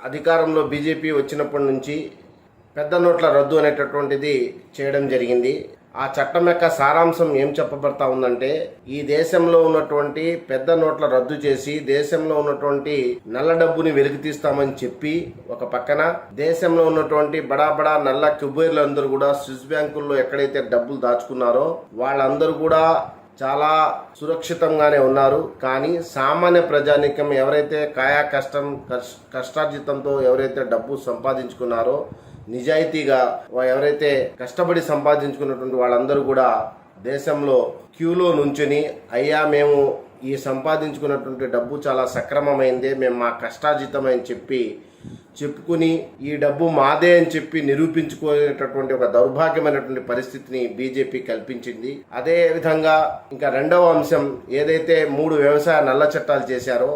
అధికారంలో బీజేపీ వచ్చినప్పటి నుంచి పెద్ద నోట్ల రద్దు అనేటటువంటిది చేయడం జరిగింది. ఆ చట్టం యొక్క సారాంశం ఏం చెప్పబడతా ఉందంటే ఈ దేశంలో ఉన్నటువంటి పెద్ద నోట్ల రద్దు చేసి దేశంలో ఉన్నటువంటి నల్ల డబ్బుని వెలికి తీస్తామని చెప్పి ఒక పక్కన దేశంలో ఉన్నటువంటి బడా బడా నల్ల కుబేర్లందరూ కూడా స్విస్ బ్యాంకుల్లో ఎక్కడైతే డబ్బులు దాచుకున్నారో వాళ్ళందరూ కూడా చాలా సురక్షితంగానే ఉన్నారు. కానీ సామాన్య ప్రజానికం ఎవరైతే కాయా కష్టం కష్- కష్టార్జితంతో ఎవరైతే డబ్బు సంపాదించుకున్నారో నిజాయితీగా వా- ఎవరైతే కష్టపడి సంపాదించుకున్నటువంటి వాళ్ళందరూ కూడా దేశంలో క్యూలో నుంచుని అయ్యా మేము ఈ సంపాదించుకున్నటువంటి డబ్బు చాలా సక్రమమైందే మేము మా కష్టార్జితం అని చెప్పి చెప్పుకుని ఈ డబ్బు మాదే అని చెప్పి నిరూపించుకునేటటువంటి ఒక దౌర్భాగ్యమైనటువంటి పరిస్థితిని బీజేపీ కల్పించింది. అదే విధంగా ఇంకా రెండవ అంశం ఏదైతే మూడు వ్యవసాయ నల్ల చట్టాలు చేశారో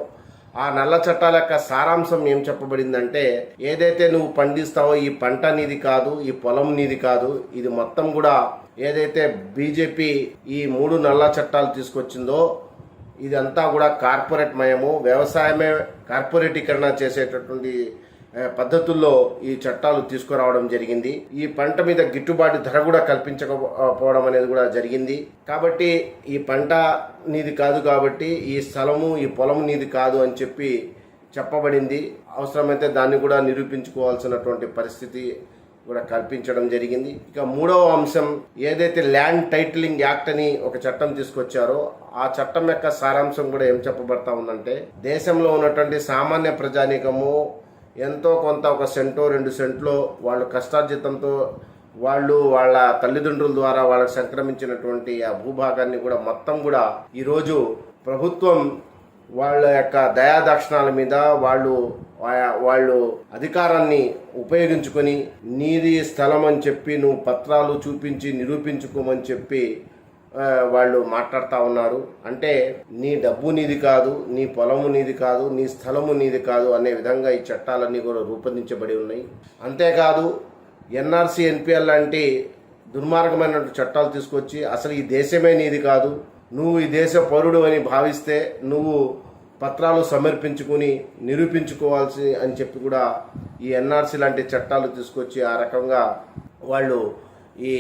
ఆ నల్ల చట్టాల యొక్క సారాంశం ఏం చెప్పబడిందంటే ఏదైతే నువ్వు పండిస్తావో ఈ పంట నీది కాదు ఈ పొలం నీది కాదు ఇది మొత్తం కూడా ఏదైతే బీజేపీ ఈ మూడు నల్ల చట్టాలు తీసుకొచ్చిందో ఇదంతా కూడా కార్పొరేట్ మయము. వ్యవసాయమే కార్పొరేటీకరణ చేసేటటువంటి పద్ధతుల్లో ఈ చట్టాలు తీసుకురావడం జరిగింది. ఈ పంట మీద గిట్టుబాటు ధర కూడా కల్పించకపోవడం అనేది కూడా జరిగింది. కాబట్టి ఈ పంట నీది కాదు కాబట్టి ఈ స్థలము ఈ పొలం నీది కాదు అని చెప్పి చెప్పబడింది. అవసరమైతే దాన్ని కూడా నిరూపించుకోవాల్సినటువంటి పరిస్థితి కూడా కల్పించడం జరిగింది. ఇక మూడవ అంశం ఏదైతే ల్యాండ్ టైటిలింగ్ యాక్ట్ అని ఒక చట్టం తీసుకొచ్చారో ఆ చట్టం యొక్క సారాంశం కూడా ఏం చెప్పబడతా ఉందంటే దేశంలో ఉన్నటువంటి సామాన్య ప్రజానీకము ఎంతో కొంత ఒక సెంటో రెండు సెంట్లో వాళ్ళు కష్టార్జితంతో వాళ్ళు వాళ్ళ తల్లిదండ్రుల ద్వారా వాళ్ళకి సంక్రమించినటువంటి ఆ భూభాగాన్ని కూడా మొత్తం కూడా ఈరోజు ప్రభుత్వం వాళ్ళ యొక్క దయాదక్షిణాల మీద వాళ్ళు వాళ్ళు అధికారాన్ని ఉపయోగించుకొని నీది స్థలం అని చెప్పి నువ్వు పత్రాలు చూపించి నిరూపించుకోమని చెప్పి వాళ్ళు మాట్లాడుతూ ఉన్నారు. అంటే నీ డబ్బు నీది కాదు నీ పొలము నీది కాదు నీ స్థలము నీది కాదు అనే విధంగా ఈ చట్టాలన్నీ కూడా రూపొందించబడి ఉన్నాయి. అంతేకాదు ఎన్ఆర్సీ ఎన్పిఎల్ లాంటి దుర్మార్గమైన చట్టాలు తీసుకొచ్చి అసలు ఈ దేశమే నీది కాదు నువ్వు ఈ దేశ పౌరుడు అని భావిస్తే నువ్వు పత్రాలు సమర్పించుకుని నిరూపించుకోవాల్సి అని చెప్పి కూడా ఈ ఎన్ఆర్సీ లాంటి చట్టాలు తీసుకొచ్చి ఆ రకంగా వాళ్ళు ఈ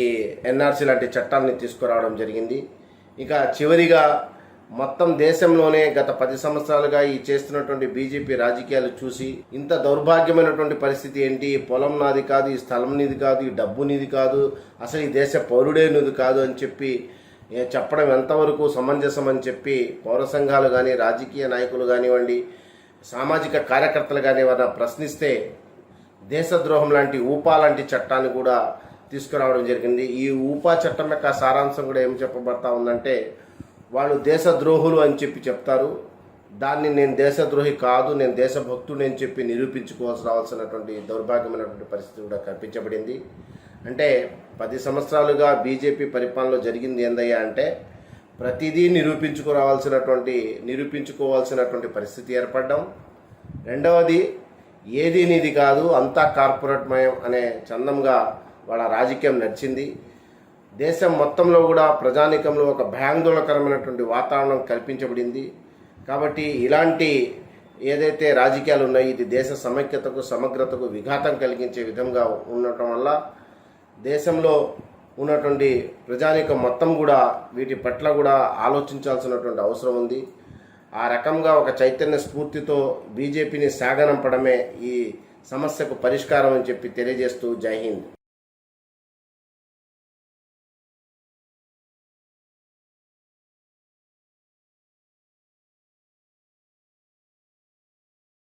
ఎన్ఆర్సీ లాంటి చట్టాన్ని తీసుకురావడం జరిగింది. ఇక చివరిగా మొత్తం దేశంలోనే గత పది సంవత్సరాలుగా ఈ చేస్తున్నటువంటి బీజేపీ రాజకీయాలు చూసి ఇంత దౌర్భాగ్యమైనటువంటి పరిస్థితి ఏంటి? ఈ పొలం నాది కాదు ఈ స్థలం నీది కాదు ఈ డబ్బు నీది కాదు అసలు ఈ దేశ పౌరుడే నీది కాదు అని చెప్పి చెప్పడం ఎంతవరకు సమంజసం అని చెప్పి పౌర సంఘాలు కానీ రాజకీయ నాయకులు కానివ్వండి సామాజిక కార్యకర్తలు కానీ ఏమైనా ప్రశ్నిస్తే దేశద్రోహం లాంటి ఊపా లాంటి చట్టాన్ని కూడా తీసుకురావడం జరిగింది. ఈ ఊపా చట్టం యొక్క సారాంశం కూడా ఏం చెప్పబడతా ఉందంటే వాళ్ళు దేశద్రోహులు అని చెప్పి చెప్తారు. దాన్ని నేను దేశద్రోహి కాదు నేను దేశభక్తుడు అని చెప్పి నిరూపించుకోవాల్సి రావాల్సినటువంటి దౌర్భాగ్యమైనటువంటి పరిస్థితి కూడా కల్పించబడింది అంటే పది సంవత్సరాలుగా బీజేపీ పరిపాలనలో జరిగింది ఏందయ్యా అంటే ప్రతిదీ నిరూపించుకురావాల్సినటువంటి నిరూపించుకోవాల్సినటువంటి పరిస్థితి ఏర్పడడం. రెండవది ఏది నీది కాదు అంతా కార్పొరేట్ మయం అనే చందంగా వాళ్ళ రాజకీయం నడిచింది. దేశం మొత్తంలో కూడా ప్రజానీకంలో ఒక భయాందోళనకరమైనటువంటి వాతావరణం కల్పించబడింది. కాబట్టి ఇలాంటి ఏదైతే రాజకీయాలు ఉన్నాయో ఇది దేశ సమైక్యతకు సమగ్రతకు విఘాతం కలిగించే విధంగా ఉండటం వల్ల దేశంలో ఉన్నటువంటి ప్రజానీకం మొత్తం కూడా వీటి పట్ల కూడా ఆలోచించాల్సినటువంటి అవసరం ఉంది. ఆ రకంగా ఒక చైతన్య స్ఫూర్తితో బీజేపీని సాగనంపడమే ఈ సమస్యకు పరిష్కారం అని చెప్పి తెలియజేస్తూ జై హింద్.